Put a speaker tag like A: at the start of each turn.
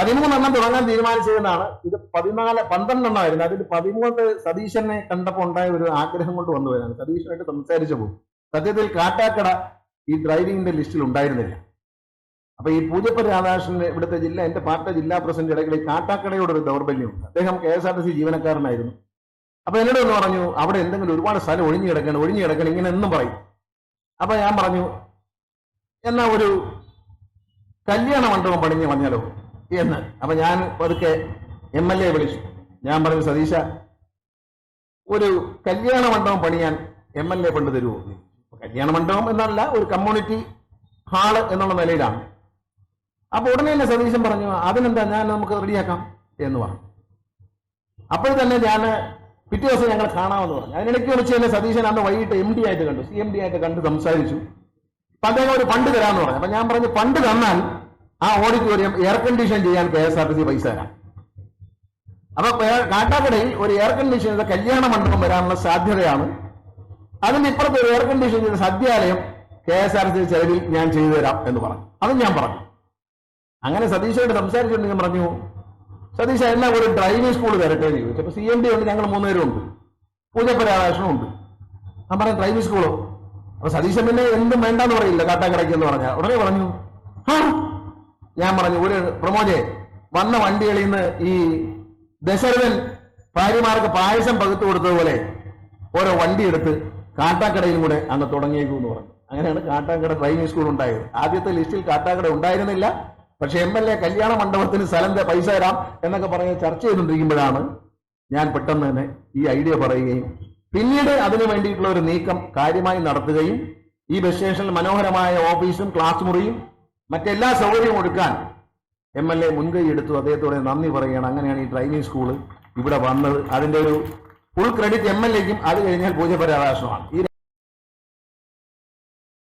A: പതിമൂന്നെണ്ണം തുടങ്ങാൻ തീരുമാനിച്ചതെന്നാണ്. ഇത് പതിനാല് പന്ത്രണ്ടെണ്ണമായിരുന്നു അതിൽ പതിമൂന്ന് സതീശനെ കണ്ടപ്പോൾ ഉണ്ടായ ഒരു ആഗ്രഹം കൊണ്ട് വന്നു വന്നുപോയതാണ് സതീശനായിട്ട് സംസാരിച്ചു പോകും. സത്യത്തിൽ കാട്ടാക്കട ഈ ഡ്രൈവിംഗിന്റെ ലിസ്റ്റിൽ ഉണ്ടായിരുന്നില്ല. അപ്പൊ ഈ പൂജപ്പ രാധാകൃഷ്ണൻ ഇവിടുത്തെ ജില്ല എന്റെ പാർട്ടി ജില്ലാ പ്രസിഡന്റ് ഇടയ്ക്കിടെ കാട്ടാക്കടയോട് ഒരു ദൗർബല്യമുണ്ട്. അദ്ദേഹം K S R T C ജീവനക്കാരനായിരുന്നു. അപ്പൊ എന്നോട് ഒന്ന് പറഞ്ഞു അവിടെ എന്തെങ്കിലും ഒരുപാട് സ്ഥലം ഒഴിഞ്ഞു കിടക്കണം ഒഴിഞ്ഞു കിടക്കണം ഇങ്ങനെ എന്നും പറയും. അപ്പൊ ഞാൻ പറഞ്ഞു എന്നാ ഒരു കല്യാണ മണ്ഡപം പണിഞ്ഞ് പറഞ്ഞാലോ എന്ന്. അപ്പൊ ഞാൻ പതുക്കെ എം എൽ എ വിളിച്ചു. ഞാൻ പറഞ്ഞു സതീശ ഒരു കല്യാണ മണ്ഡപം പണിയാൻ എം എൽ എ കൊണ്ട് തരുമോ കല്യാണ മണ്ഡപം എന്നല്ല ഒരു കമ്മ്യൂണിറ്റി ഹാൾ എന്നുള്ള നിലയിലാണ്. അപ്പൊ ഉടനെ തന്നെ സതീശൻ പറഞ്ഞു അതിനെന്താ ഞാൻ നമുക്ക് റെഡിയാക്കാം എന്ന് പറഞ്ഞു. അപ്പോൾ തന്നെ ഞാൻ പിറ്റേ ദിവസം ഞങ്ങൾ കാണാമെന്ന് പറഞ്ഞു. അതിനിടയ്ക്ക് വിളിച്ച് തന്നെ സതീശൻ അന്ന് വൈകിട്ട് എം ഡി ആയിട്ട് കണ്ടു. സി എം ഡി ആയിട്ട് കണ്ട് സംസാരിച്ചു. അപ്പൊ അദ്ദേഹം ഒരു ഫണ്ട് തരാമെന്ന് പറഞ്ഞു. അപ്പൊ ഞാൻ പറഞ്ഞു ഫണ്ട് തന്നാൽ ആ ഓഡിറ്റോറിയം എയർ കണ്ടീഷൻ ചെയ്യാൻ K S R T C പൈസ തരാം. അപ്പൊ കാട്ടാക്കടയിൽ ഒരു എയർ കണ്ടീഷൻ ചെയ്ത കല്യാണ മണ്ഡപം വരാനുള്ള സാധ്യതയാണ്. അതിന് ഇപ്പുറത്ത് ഒരു എയർ കണ്ടീഷൻ ചെയ്ത സദ്യാലയം K S R T C ചെലവിൽ ഞാൻ ചെയ്തു തരാം എന്ന് പറഞ്ഞു. അതും ഞാൻ പറഞ്ഞു. അങ്ങനെ സതീശോട് സംസാരിച്ചുകൊണ്ട് ഞാൻ പറഞ്ഞു സതീശ എന്നാ ഒരു ഡ്രൈവിംഗ് സ്കൂൾ തരട്ടെ എന്ന് ചോദിച്ചു. അപ്പൊ സി എം ഡി ഉണ്ട് ഞങ്ങൾ മൂന്നുപേരും ഉണ്ട്. പൂജപ്പ ഉണ്ട്. ഞാൻ പറഞ്ഞു ഡ്രൈവിംഗ് സ്കൂളോ അപ്പൊ സതീശൻ പിന്നെ എന്തും വേണ്ടെന്ന് പറയില്ല കാട്ടാക്കടയ്ക്ക് എന്ന് പറഞ്ഞ. ഉടനെ പറഞ്ഞു. ഞാൻ പറഞ്ഞു ഒരു പ്രമോദെ വന്ന വണ്ടികളിൽ നിന്ന് ഈ ദശരഥൻ ഭാര്യമാർക്ക് പായസം പകുത്തു കൊടുത്തതുപോലെ ഓരോ വണ്ടി എടുത്ത് കാട്ടാക്കടയിലും കൂടെ അന്ന് തുടങ്ങിയേക്കൂ എന്ന് പറഞ്ഞു. അങ്ങനെയാണ് കാട്ടാക്കട ഡ്രൈവിംഗ് സ്കൂൾ ഉണ്ടായത്. ആദ്യത്തെ ലിസ്റ്റിൽ കാട്ടാക്കട ഉണ്ടായിരുന്നില്ല. പക്ഷെ എം എൽ എ കല്യാണ മണ്ഡപത്തിന് സ്ഥലം പൈസ തരാം എന്നൊക്കെ പറഞ്ഞ് ചർച്ച ചെയ്തുകൊണ്ടിരിക്കുമ്പോഴാണ് ഞാൻ പെട്ടെന്ന് തന്നെ ഈ ഐഡിയ പറയുകയും പിന്നീട് അതിനു വേണ്ടിയിട്ടുള്ള ഒരു നീക്കം കാര്യമായി നടത്തുകയും ഈ ബസ് സ്റ്റേഷനിൽ മനോഹരമായ ഓഫീസും ക്ലാസ് മുറിയും മറ്റെല്ലാ സൗകര്യവും കൊടുക്കാൻ എം എൽ എ മുൻകൈ എടുത്തു. അദ്ദേഹത്തോടെ നന്ദി പറയുകയാണ്. അങ്ങനെയാണ് ഈ ഡ്രൈവിംഗ് സ്കൂൾ ഇവിടെ വന്നത്. അതിന്റെ ഒരു ഫുൾ ക്രെഡിറ്റ് എം എൽ എക്കും അത് കഴിഞ്ഞാൽ പൂജ ഈ